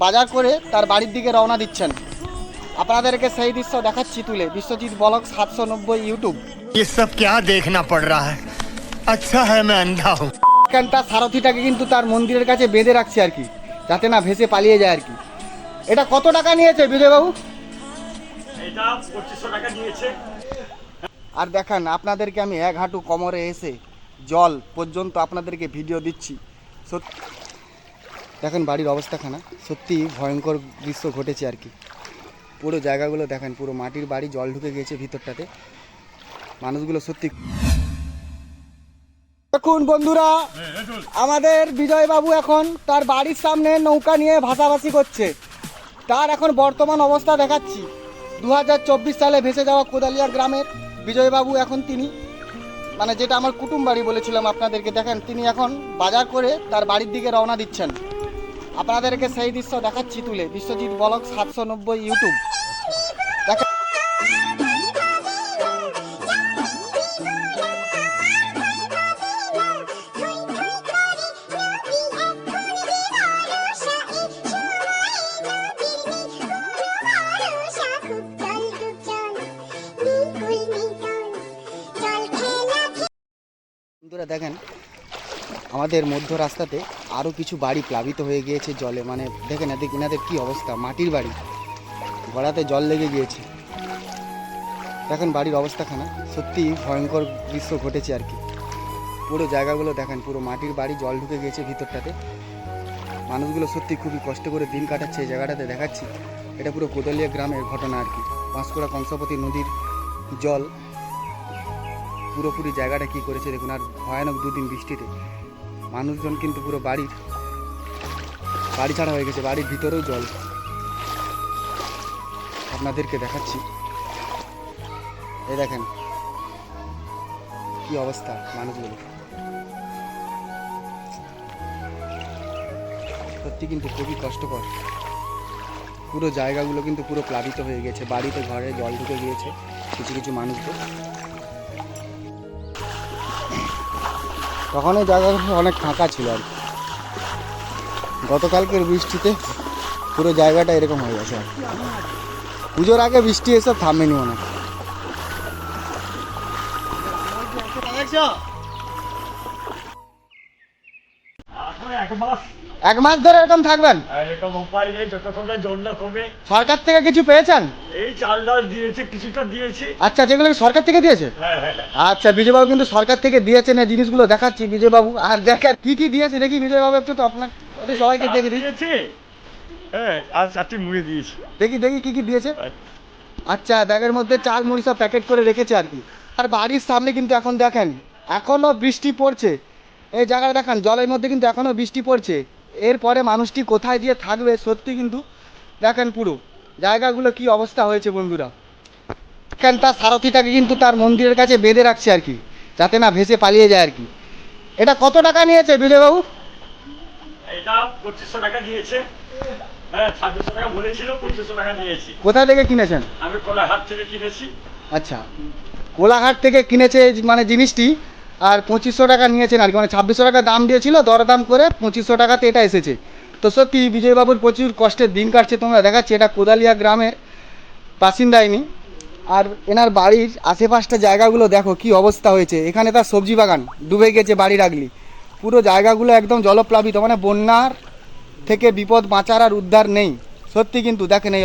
বাজার করে তার বাড়ির দিকে রওনা দিচ্ছেন আপনাদেরকে সেই দৃশ্য দেখাচ্ছি তুলে বিশ্বজিৎ ব্লগ সাতশো নব্বই ইউটিউব ये सब क्या देखना पड़ रहा है अच्छा है मैं अंधा हूँ এখান তার সারথিটাকে কিন্তু তার মন্দিরের কাছে বেঁধে রাখছে আর কি যাতে না ভেসে পালিয়ে যায় আর কি এটা কত টাকা নিয়েছে বিজয়বাবু এটা পঁচিশশো টাকা নিয়েছে আর দেখান আপনাদেরকে আমি এক হাঁটু কোমরে এসে জল পর্যন্ত আপনাদেরকে ভিডিও দিচ্ছি সত্যি দেখেন বাড়ির অবস্থাখানা। সত্যি ভয়ঙ্কর দৃশ্য ঘটেছে আর কি। পুরো জায়গাগুলো দেখেন, পুরো মাটির বাড়ি, জল ঢুকে গিয়েছে ভিতরটাতে। মানুষগুলো সত্যি দেখুন বন্ধুরা, আমাদের বিজয়বাবু এখন তার বাড়ির সামনে নৌকা নিয়ে ভাসাভাসি করছে। তার এখন বর্তমান অবস্থা দেখাচ্ছি। দু হাজার চব্বিশ সালে ভেসে যাওয়া কোদালিয়া গ্রামের বিজয়বাবু এখন তিনি মানে যেটা আমার কুটুম বাড়ি বলেছিলাম আপনাদেরকে, দেখেন তিনি এখন বাজার করে তার বাড়ির দিকে রওনা দিচ্ছেন। আপনাদেরকে সেই দৃশ্য দেখাচ্ছি তুলে। বিশ্বজিৎ ব্লগ সাতশো নব্বই ইউটিউব। দেখেন আমাদের মধ্য রাস্তাতে আরও কিছু বাড়ি প্লাবিত হয়ে গিয়েছে জলে। মানে দেখেন এদের এনাদের কী অবস্থা? মাটির বাড়ি। গড়াতে জল লেগে গিয়েছে। দেখেন বাড়ির অবস্থাখানা। সত্যি ভয়ঙ্কর দৃশ্য ঘটেছে আর কি। পুরো জায়গাগুলো দেখেন, পুরো মাটির বাড়ি, জল ঢুকে গিয়েছে ভিতরটাতে। মানুষগুলো সত্যি খুবই কষ্ট করে দিন কাটাচ্ছে এই জায়গাটাতে দেখাচ্ছি। এটা পুরো কোদলিয়া গ্রামের ঘটনা আর কি। পাঁশকুড়া কংসাপতি নদীর জল। পুরোপুরি জায়গাটা কি করেছে দেখুন, আর ভয়ানক দুদিন বৃষ্টিতে। মানুষজন কিন্তু পুরো বাড়ি বাড়ি ছাড়া হয়ে গেছে, বাড়ির ভিতরেও জল। আপনাদেরকে দেখাচ্ছি। এই দেখেন, কি অবস্থা মানুষগুলো। সত্যি কিন্তু খুবই কষ্টকর। পুরো জায়গাগুলো কিন্তু পুরো প্লাবিত হয়ে গেছে, বাড়িতে ঘরে জল ঢুকে গিয়েছে কিছু কিছু মানুষদের। তখন এই জায়গাগুলো অনেক ফাঁকা ছিল আর কি। গতকালকের বৃষ্টিতে পুরো জায়গাটা এরকম হয়ে গেছে আর পুজোর আগে বৃষ্টি এসে থামেনি মনে হয়। এক মাস ধরে এরকম থাকবেন? এরকম উপায় নেই যতক্ষণ না কমে। সরকার থেকে কিছু পেয়েছেন? এই চাল ডাল দিয়েছে কিছুটা দিয়েছে। আচ্ছা যেগুলো সরকার থেকে দিয়েছে? হ্যাঁ হ্যাঁ আচ্ছা বিজয়বাবু কিন্তু সরকার থেকে দিয়েছেন এই জিনিসগুলো দেখাচ্ছি বিজয়বাবু। আর দেখেন কি কি দিয়েছে দেখি বিজয়বাবু একটু তো আপনার সবাইকে দেখে দিয়েছে? হ্যাঁ আর চারটি মুড়ি দিয়েছে। দেখি দেখি কি কি দিয়েছে। আচ্ছা ব্যাগের মধ্যে চাল মুড়ি সব প্যাকেট করে রেখেছে আর কি। আর বাড়ির সামনে কিন্তু এখন দেখেন এখনও বৃষ্টি পড়ছে। এই জায়গায় দেখেন জলের মধ্যে কিন্তু এখনও বৃষ্টি পড়ছে। এরপরে মানুষটি কোথায় দিয়ে থাকবে সত্যি কিন্তু দেখেন পুরো জায়গাগুলো কি অবস্থা হয়েছে বন্ধুরা। কেন তার সারথিটাকে কিন্তু তার মন্দিরের কাছে বেঁধে রাখছে আর কি যাতে না ভেসে পালিয়ে যায় আর কি। এটা কত টাকা নিয়েছে বিজয়বাবু হ্যাঁ কোথা থেকে কিনেছেন? আমি কোলাহাট থেকে কিনেছি। আচ্ছা কোলাঘাট থেকে কিনেছে মানে জিনিসটি? আর পঁচিশশো টাকা নিয়েছেন আর কি। মানে ছাব্বিশশো টাকা দাম দিয়েছিল, দরদাম করে পঁচিশশো টাকাতে এটা এসেছে। তো সত্যি বিজয়বাবুর প্রচুর কষ্টের দিন কাটছে তোমরা দেখাচ্ছি, এটা কোদালিয়া গ্রামের বাসিন্দা ইনি। আর এনার বাড়ির আশেপাশটা জায়গাগুলো দেখো কি অবস্থা হয়েছে। এখানে তার সবজি বাগান, ডুবে গেছে বাড়ি আগলি। পুরো জায়গাগুলো একদম জলপ্লাবিত মানে বন্যার থেকে বিপদ বাঁচার আর উদ্ধার নেই। সত্যি কিন্তু দেখেন এই